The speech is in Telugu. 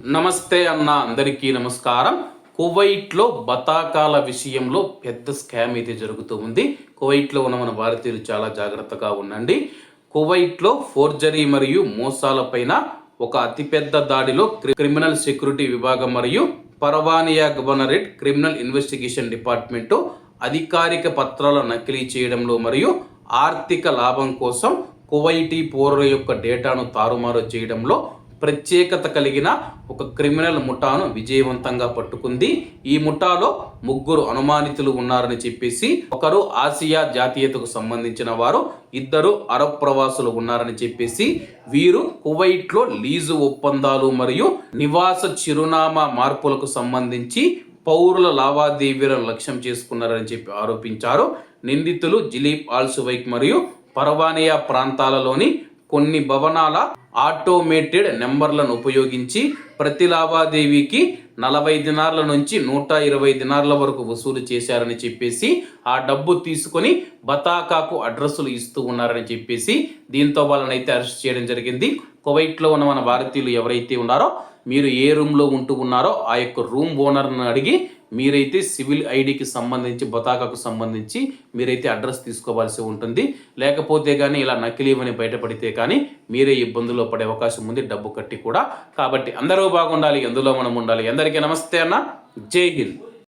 నమస్తే అన్న అందరికీ నమస్కారం. కువైట్లో బతాకాల విషయంలో పెద్ద స్కామ్ అయితే జరుగుతూ ఉంది. కువైట్లో ఉన్న మన భారతీయులు చాలా జాగ్రత్తగా ఉండండి. కువైట్లో ఫోర్జరీ మరియు మోసాలపైన ఒక అతిపెద్ద దాడిలో క్రిమినల్ సెక్యూరిటీ విభాగం మరియు పర్వానియా గవర్నరేట్ క్రిమినల్ ఇన్వెస్టిగేషన్ డిపార్ట్మెంటు అధికారిక పత్రాల నకిలీ చేయడంలో మరియు ఆర్థిక లాభం కోసం కువైటీ పౌరుల యొక్క డేటాను తారుమారు చేయడంలో ప్రత్యేకత కలిగిన ఒక క్రిమినల్ ముఠాను విజయవంతంగా పట్టుకుంది. ఈ ముఠాలో ముగ్గురు అనుమానితులు ఉన్నారని చెప్పేసి ఒకరు ఆసియా జాతీయతకు సంబంధించిన వారు ఇద్దరు అరబ్ ప్రవాసులు ఉన్నారని చెప్పేసి వీరు కువైట్లో లీజు ఒప్పందాలు మరియు నివాస చిరునామా మార్పులకు సంబంధించి పౌరుల లావాదేవీలను లక్ష్యం చేసుకున్నారని చెప్పి ఆరోపించారు. నిందితులు జిలీప్ ఆల్సువైక్ మరియు పర్వానియా ప్రాంతాలలోని కొన్ని భవనాల ఆటోమేటెడ్ నెంబర్లను ఉపయోగించి ప్రతి లావాదేవీకి నలభై దినార్ల నుంచి నూట ఇరవై దినార్ల వరకు వసూలు చేశారని చెప్పేసి ఆ డబ్బు తీసుకొని బతాకాకు అడ్రస్సులు ఇస్తూ ఉన్నారని చెప్పేసి దీంతో వాళ్ళని అయితే అరెస్ట్ చేయడం జరిగింది. కువైట్లో ఉన్న మన భారతీయులు ఎవరైతే ఉన్నారో మీరు ఏ రూమ్లో ఉంటూ ఉన్నారో ఆ యొక్క రూమ్ ఓనర్ని అడిగి మీరైతే సివిల్ ఐడికి సంబంధించి బతాకాకు సంబంధించి మీరైతే అడ్రస్ తీసుకోవాల్సి ఉంటుంది. లేకపోతే కానీ ఇలా నకిలీవని బయటపడితే కానీ మీరే ఇబ్బందుల్లో పడే అవకాశం ఉంది డబ్బు కట్టి కూడా. కాబట్టి అందరూ బాగుండాలి ఎందులో మనం ఉండాలి. అందరికీ నమస్తే అన్న. జై హింద్.